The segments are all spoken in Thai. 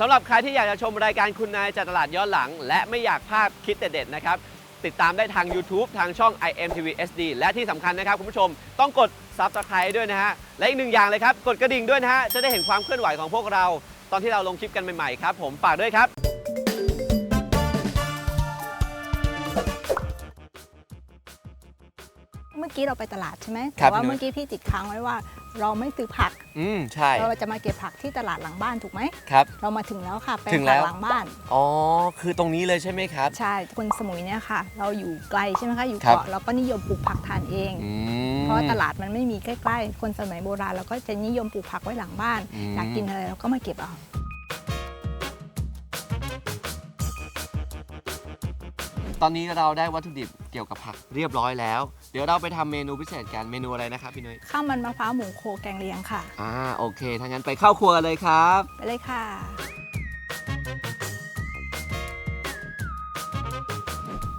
สำหรับใครที่อยากจะชมรายการคุณนายจัดตลาดย้อนหลัง และไม่อยากพลาดคิดเด็ดๆนะครับ ติดตามได้ทาง YouTube ทางช่อง IMTV SD และที่สำคัญนะครับคุณผู้ชมต้องกด Subscribe ด้วยนะฮะ และอีกหนึ่งอย่างเลยครับ กดกระดิ่งด้วยนะฮะ จะได้เห็นความเคลื่อนไหวของพวกเรา ตอนที่เราลงคลิปกันใหม่ๆครับผมฝากด้วยครับ กี้เราไปตลาดใช่ไหมครัแต่บว่าพี่นุ้ย เมื่อกี้พี่ติดค้างไว้ว่า เราไม่ซื้อผัก อืมใช่เราจะมาเก็บผักที่ตลาดหลังบ้านถูกไหม ครับ เรามาถึงแล้วค่ะแปลถึงงแล้ผักว หลังบ้าน อ๋อคือตรงนี้เลยใช่ไหมครับ ใช่ คนสมุยเนี่ยค่ะ เราอยู่ไกลใช่ไหมคะ อยู่ครับ เกาะเราก็นิยมปลูกผักทานเอง อืม เพราะว่าตลาดมันไม่มีใกล้ ๆ คนสมัยโบราณเราก็จะนิยมปลูกผักไว้หลังบ้าน อืม อยากกินอะไรเราก็มาเก็บเอา ตอนนี้เราได้วัตถุดิบเกี่ยวกับผักเรียบร้อยแล้ว เดี๋ยวเราไปทำเมนูพิเศษกันเมนูอะไรนะครับพี่นุ้ยข้าวมันมะพร้าวหมูโคแกงเลียงค่ะ อ่าโอเคถ้างั้นไปเข้าครัวกันเลยครับ ไปเลยค่ะ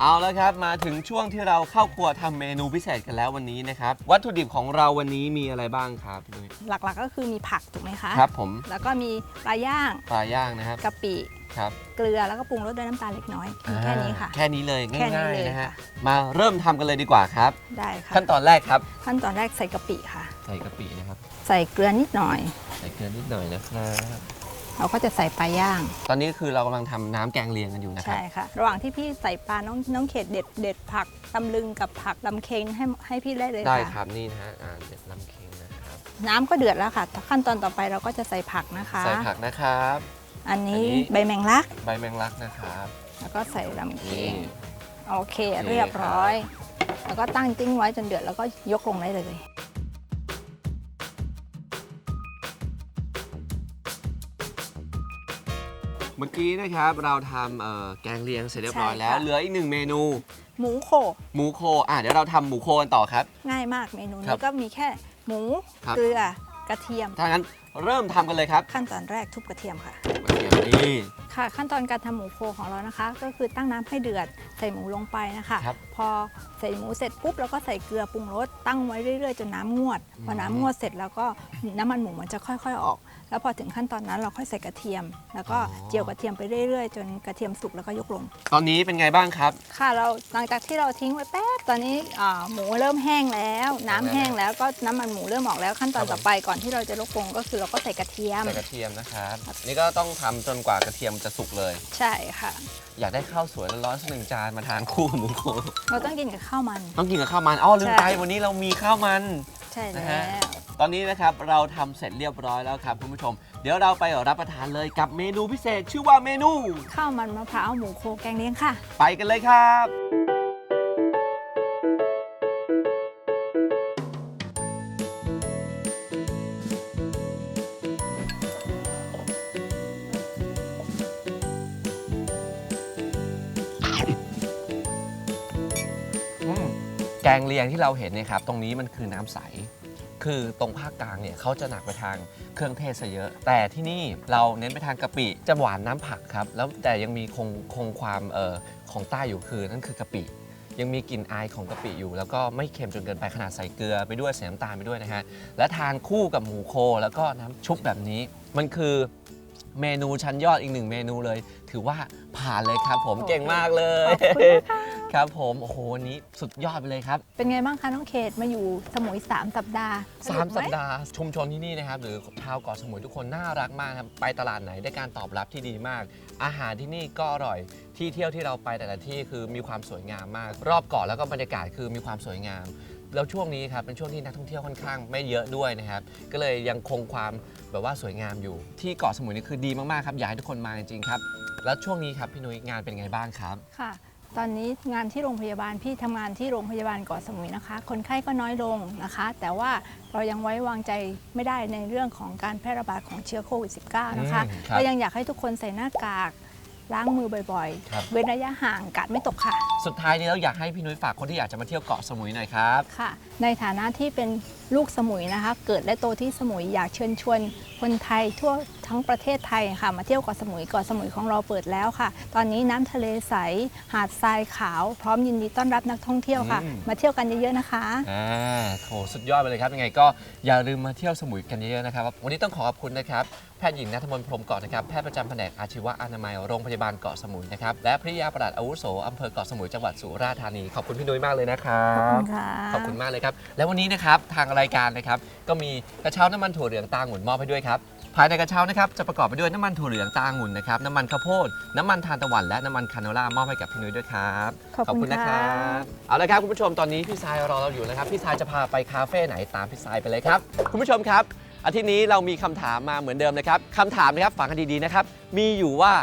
เอาแล้วครับมาถึงช่วงที่เราเข้าครัวทำเมนูพิเศษกันแล้ววันนี้นะครับ วัตถุดิบของเราวันนี้มีอะไรบ้างครับพี่นุ้ยหลักๆก็คือมีผักถูกไหมคะครับผมแล้วก็มีปลาย่างปลาย่างนะครับกะปิครับเกลือแล้วก็ปรุงรสด้วยน้ำตาลเล็กน้อยมีแค่นี้ค่ะอ่าแค่นี้เลยแค่นี้ง่ายเลยๆนะฮะค่ะ มาเริ่มทำกันเลยดีกว่าครับ ได้ค่ะขั้นตอนแรกครับขั้นตอนแรกใส่กะปิค่ะ ใส่กะปินะครับ ใส่เกลือนิดหน่อย ใส่เกลือนิดหน่อยนะครับ เราก็จะใส่ปลาย่าง ตอนนี้คือเรากำลังทำน้ำแกงเลียงกันอยู่นะครับ ใช่ค่ะ ระหว่างที่พี่ใส่ปลาน้องน้องเขตเด็ดเด็ดผักตำลึงกับผักลำเค็งให้ให้พี่ได้เลยได้ค่ะครับนี่นะฮะอ่าเด็ดลำเค็งนะครับ น้ำก็เดือดแล้วค่ะ ขั้นตอนต่อไปเราก็จะใส่ผักนะคะ ใส่ผักนะครับ อันนี้อันนี้ ใบแมงลัก ใบแมงลักนะครับแล้วก็ใส่ลำเค็นี่ งโอเคโอเคเรียบร้อย แล้วก็ตั้งติ้งไว้จนเดือดแล้วก็ยกลงได้เลย เมื่อกี้นะครับเราทำเอ่อแกงเลียงเสร็จเรียบร้อยใช่แล้วค่ะ เหลืออีกหนึ่งเมนู หมูโขหมูโคอะเดี๋ยวเราทำหมูโคกันต่อครับ ง่ายมากเมนูครันี้บก็มีแค่หมูครับ เกลือกระเทียม ถ้างั้นเริ่มทำกันเลยครับ ขั้นตอนแรกทุบกระเทียมค่ะกระเทียม นี่ ค่ะขั้นตอนการทำหมูโคของเรานะคะ ก็คือตั้งน้ำให้เดือดใส่หมูลงไปนะคะ ครับพอใส่หมูเสร็จปุ๊บเราก็ใส่เกลือปรุงรสตั้งไว้เรื่อยๆจนน้ำงวด พอน้ำงวดเสร็จแล้วก็น้ำมันหมูมันจะค่อยๆออก แล้วพอถึงขั้นตอนนั้นเราค่อยใส่กระเทียม แล้วก็เจียวกระเทียมไปเรื่อยๆ จนกระเทียมสุกแล้วก็ยกลง ตอนนี้เป็นไงบ้างครับ ค่ะเราหลังจากที่เราทิ้งไว้แป๊บ ตอนนี้อ่าหมูเริ่มแห้งแล้ว น้ำแห้งแล้วก็น้ำมันหมูเริ่มออกแล้วขั้นตอนครับผม ต่อไปก่อนที่เราจะลกลงก็คือเราก็ใส่กระเทียม ใส่กระเทียมนะครับ นี่ก็ต้องทำจนกว่ากระเทียมจะสุกเลย ใช่ค่ะ อยากได้ข้าวสวยร้อนๆสักหนึ่งจานมาทานคู่กับหมูโคเราต้องกินกับข้าวมัน ต้องกินกับข้าวมันอ๋อลืมไปใช่ วันนี้เรามีข้าวมัน ใช่นะแล้ฮะ ว ตอนนี้นะครับเราทำเสร็จเรียบร้อยแล้วครับคุณผู้ชม เดี๋ยวเราไปรับประทานเลยกับเมนูพิเศษ ชื่อว่าเมนู ข้าวมันมะพร้าวหมูโคแกงเลี้ยงค่ะ ไปกันเลยครับ งเลียงที่เราเห็นเนี่ยครับตรงนี้มันคือน้ำใส คือตรงภาคกลางเนี่ยเขาจะหนักไปทางเครื่องเทศซะเยอะ แต่ที่นี่เราเน้นไปทางกะปิจะหวานน้ำผักครับ แล้วแต่ยังมีคงคงความเอ่อของใต้อยู่คือนั่นคือกะปิ ยังมีกลิ่นอายของกะปิอยู่ แล้วก็ไม่เค็มจนเกินไปขนาดใส่เกลือไปด้วยใส่น้ำตาลไปด้วยนะฮะ และทานคู่กับหมูโค แล้วก็น้ำชุบแบบนี้ มันคือเมนูชั้นยอดอีกหนึ่งเมนูเลย ถือว่าผ่านเลยครับผมโอเคเก่งมากเลย ขอบคุณนะคะ ครับผมโอ้โหวันนี้สุดยอดไปเลยครับ เป็นไงบ้างคะน้องเขตมาอยู่สมุย 3 สัปดาห์สามนุกไหสัปดาห์ชุมชนที่นี่นะครับ หรือชาวเกาะสมุยทุกคนน่ารักมากครับ ไปตลาดไหนได้การตอบรับที่ดีมาก อาหารที่นี่ก็อร่อย ที่เที่ยวที่เราไปแต่ละที่คือมีความสวยงามมาก รอบเกาะแล้วก็บรรยากาศคือมีความสวยงาม แล้วช่วงนี้ครับเป็นช่วงที่นักท่องเที่ยวค่อนข้างไม่เยอะด้วยนะครับ ก็เลยยังคงความแบบว่าสวยงามอยู่ ที่เกาะสมุยนี่คือดีมากๆครับอยากให้ทุกคนมาจริงๆครับ แล้วช่วงนี้ครับพี่นุ้ยงานเป็นไงบ้างครับ ค่ะ ตอนนี้งานที่โรงพยาบาลพี่ทำงานที่โรงพยาบาลเกาะสมุยนะคะ คนไข้ก็น้อยลงนะคะ แต่ว่าเรายังไว้วางใจไม่ได้ในเรื่องของการแพร่ระบาดของเชื้อโควิด -19 นะคะอืมครับ ก็ยังอยากให้ทุกคนใส่หน้ากากล้างมือบ่อยครับ ๆ เว้นระยะห่างกัดไม่ตกค่ะ สุดท้ายนี้เราอยากให้พี่นุ้ยฝากคนที่อยากจะมาเที่ยวเกาะสมุยหน่อยครับ ค่ะ ในฐานะที่เป็นลูกสมุยนะคะ เกิดและโตที่สมุยอยากเชิญชวนคนไทยทั่วทั้งประเทศไทยค่ะ มาเที่ยวเกาะสมุยเกาะสมุยของเราเปิดแล้วค่ะ ตอนนี้น้ำทะเลใสหาดทรายขาวพร้อมยินดีต้อนรับนักท่องเที่ยวค่ะอืมมาเที่ยวกันเยอะๆนะคะอ่าโถสุดยอดไปเลยครับยังไงก็อย่าลืมมาเที่ยวสมุยกันเยอะๆนะครับวันนี้ต้องขอขอบคุณนะครับแพทย์หญิงนัทมนต์พรหมเกาะนะครับแพทย์ประจำแผนกอาชีวะอนามัยโรงพยาบาลเกาะสมุยนะครับและพระยาประหลัดอาวุโสอำเภอเกาะสมุยจังหวัดสุราษฎร์ธานีขอบคุณพี่นุ้ยมากเลยนะครัขอบคุบณค่ะขอบคุณมากเลยครับและวันนี้นะครับทางรายการนะครับก็มีกระเช้าน้ำมันถั่วเหลืองตาหงุ่นมอบให้ด้วยครับ ภายในกระเช้านะครับจะประกอบไปด้วยน้ำมันถั่วเหลืองตาหงุ่นนะครับน้ำมันข้าวโพดน้ำมันทานตะวันและน้ำมันคาโนล่ามอบให้กับพี่นุ้ยด้วยครับขอบคุณนะคค่ะรับ เอาละครับคุณผู้ชมตอนนี้พี่ทรายรอเราอยู่นะครับพี่ทรายจะพาไปคาเฟ่ไหนตามพี่ทรายไปเลยครับคุณผู้ชมครับ อาทิตย์นี้เรามีคำถามมาเหมือนเดิมนะครับคำถามนะครับฟังกันดีๆนะครับมีอยู่ว่า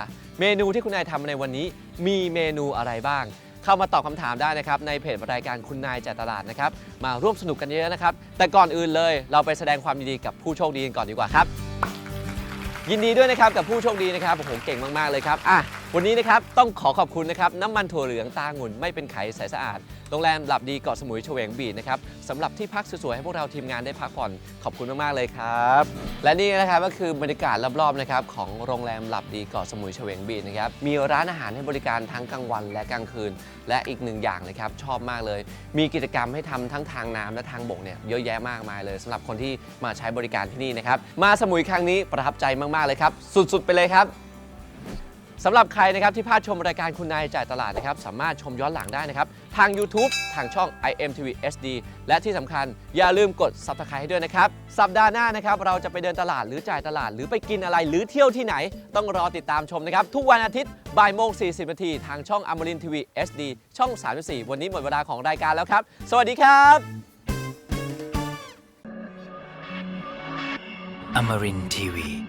เมนูที่คุณนายทำในวันนี้ มีเมนูอะไรบ้าง เข้ามาตอบคำถามได้นะครับในเพจรายการคุณนายจ่ายตลาดนะครับมาร่วมสนุกกันเยอะๆนะครับ แต่ก่อนอื่นเลย เราไปแสดงความยินดีกับผู้โชคดีกันก่อนดีกว่าครับ ยินดีด้วยนะครับกับผู้โชคดีนะครับโอ้โหเก่งมากๆเลยครับอะวันนี้นะครับต้องขอขอบคุณนะครับน้ำมันถั่วเหลืองตาหงุ่นไม่เป็นไขใสสะอาด โรงแรมหลับดีเกาะสมุยเฉวงบีชนะครับสำหรับที่พักสวยๆให้พวกเราทีมงานได้พักผ่อนขอบคุณมากๆเลยครับ และนี่นะครับก็คือบรรยากาศรอบๆนะครับของโรงแรมหลับดีเกาะสมุยเฉวงบีชนะครับมีร้านอาหารให้บริการทั้งกลางวันและกลางคืน และอีกหนึ่งอย่างนะครับชอบมากเลย มีกิจกรรมให้ทำทั้งทางน้ำและทางบกเนี่ยเยอะแยะมากมายเลยสำหรับคนที่มาใช้บริการที่นี่นะครับมาสมุยครั้งนี้ประทับใจมากๆเลยครับสุดๆไปเลยครับ สำหรับใครนะครับที่พลาดชมรายการคุณนายจ่ายตลาดนะครับสามารถชมย้อนหลังได้นะครับทาง YouTube ทางช่อง IMTV HD และที่สำคัญอย่าลืมกด Subscribe ให้ด้วยนะครับสัปดาห์หน้านะครับเราจะไปเดินตลาดหรือจ่ายตลาด หรือไปกินอะไรหรือเที่ยวที่ไหน ต้องรอติดตามชมนะครับทุกวันอาทิตย์บ่ายโมง40นาทีทางช่องอมรินทีวี HD ช่อง 34 วันนี้หมดเวลาของรายการแล้วครับ สวัสดีครับ Amarin Tiwi.